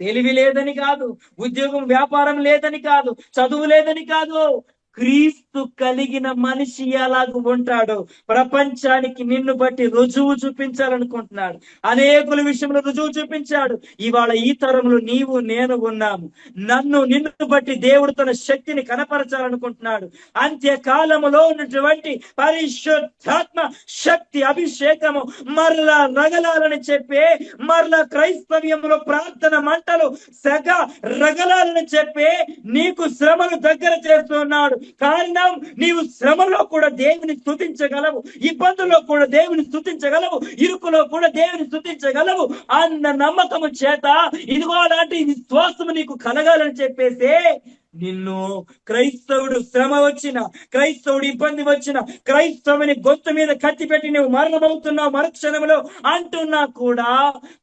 తెలివి లేదని కాదు ఉద్యోగం వ్యాపారం లేదని కాదు చదువు లేదని కాదు. క్రీస్తు కలిగిన మనిషి ఎలాగ ఉంటాడో ప్రపంచానికి నిన్ను బట్టి రుజువు చూపించాలనుకుంటున్నాడు. అనేకుల విషయంలో రుజువు చూపించాడు. ఇవాళ ఈ తరంలో నీవు నేను ఉన్నాము. నన్ను నిన్ను బట్టి దేవుడు తన శక్తిని కనపరచాలనుకుంటున్నాడు. అంత్యకాలములో ఉన్నటువంటి పరిశుద్ధాత్మ శక్తి అభిషేకము మరలా రగలాలని చెప్పే మరలా క్రైస్తవ్యంలో ప్రార్థన మంటలు సగ రగలాలని చెప్పే నీకు శ్రమను దగ్గర చేస్తున్నాడు. కారణం నీవు శ్రమలో కూడా దేవుని స్థుతించగలవు ఇబ్బందుల్లో కూడా దేవుని స్థుతించగలవు ఇరుకులో కూడా దేవుని స్థుతించగలవు అన్న నమ్మకము చేత ఇదిగో అలాంటి విశ్వాసము నీకు కలగాలని చెప్పేసి నిన్ను క్రైస్తవుడు శ్రమ వచ్చిన క్రైస్తవుడు ఇబ్బంది వచ్చిన క్రైస్తవుని గొంతు మీద కత్తి పెట్టి నువ్వు మరణమవుతున్నావు మరుక్షణంలో అంటున్నా కూడా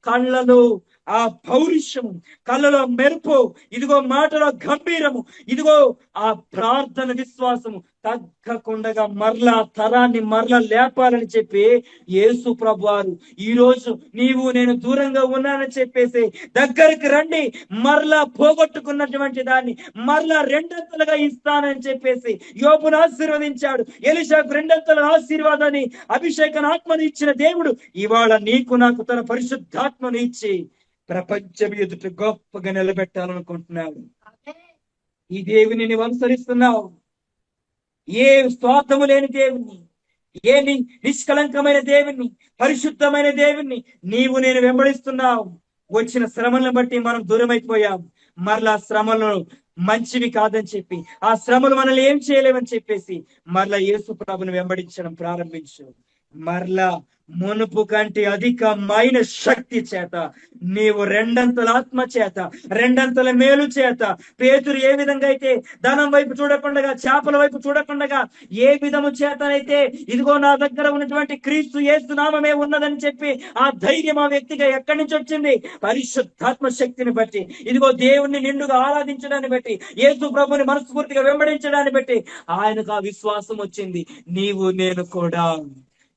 కళ్ళలో ఆ పౌరుషము కళ్ళలో మెరుపు ఇదిగో మాటలో గంభీరము ఇదిగో ఆ ప్రార్థన విశ్వాసము. తగ్గకుండగా మరలా తరాన్ని మరలా లేపాలని చెప్పి యేసు ప్రభు వారు ఈ రోజు నీవు నేను దూరంగా ఉన్నానని చెప్పేసి దగ్గరికి రండి మరలా పోగొట్టుకున్నటువంటి దాన్ని మరలా రెండంతలుగా ఇస్తానని చెప్పేసి యోపును ఆశీర్వదించాడు. ఎలిషాకు రెండంతల ఆశీర్వాదాన్ని అభిషేకన ఆత్మను ఇచ్చిన దేవుడు ఇవాళ నీకు నాకు తన పరిశుద్ధాత్మను ఇచ్చి ప్రపంచం ఎదుట గొప్పగా నిలబెట్టాలనుకుంటున్నాడు ఈ దేవుని నీవు అనుసరిస్తున్నావు. ఏ స్వార్థము లేని దేవుణ్ణి ఏ నిష్కలంకమైన దేవుణ్ణి పరిశుద్ధమైన దేవుణ్ణి నీవు నేను వెంబడిస్తున్నావు. వచ్చిన శ్రమలను బట్టి మనం దూరమైపోయాం. మరలా శ్రమలు మంచివి కాదని చెప్పి ఆ శ్రమలు మనల్ని ఏం చేయలేవని చెప్పేసి మరలా యేసు ప్రభుని వెంబడించడం ప్రారంభించు. మరలా మునుపు కంటే అధికమైన శక్తి చేత నీవు రెండంతల ఆత్మ చేత రెండంతల మేలు చేత పేతురు ఏ విధంగా అయితే ధనం వైపు చూడకుండా చేపల వైపు చూడకుండా ఏ విధము చేతనైతే ఇదిగో నా దగ్గర ఉన్నటువంటి క్రీస్తు యేసు నామమే ఉన్నదని చెప్పి ఆ ధైర్యం ఆ వ్యక్తిగా ఎక్కడి నుంచి వచ్చింది? పరిశుద్ధాత్మ శక్తిని బట్టి ఇదిగో దేవుణ్ణి నిండుగా ఆరాధించడాన్ని బట్టి ఏసు ప్రభుని మనస్ఫూర్తిగా వెంబడించడాన్ని బట్టి ఆయనకు ఆ విశ్వాసం వచ్చింది నీవు నేను కూడా.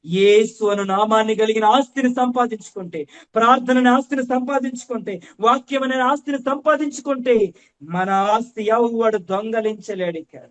యేసు అను నామాన్ని కలిగిన ఆస్తిని సంపాదించుకుంటే ప్రార్థన ఆస్తిని సంపాదించుకుంటే వాక్యం అనే ఆస్తిని సంపాదించుకుంటే మన ఆస్తి ఎవడు దొంగలించలేడు ఇక్కడ.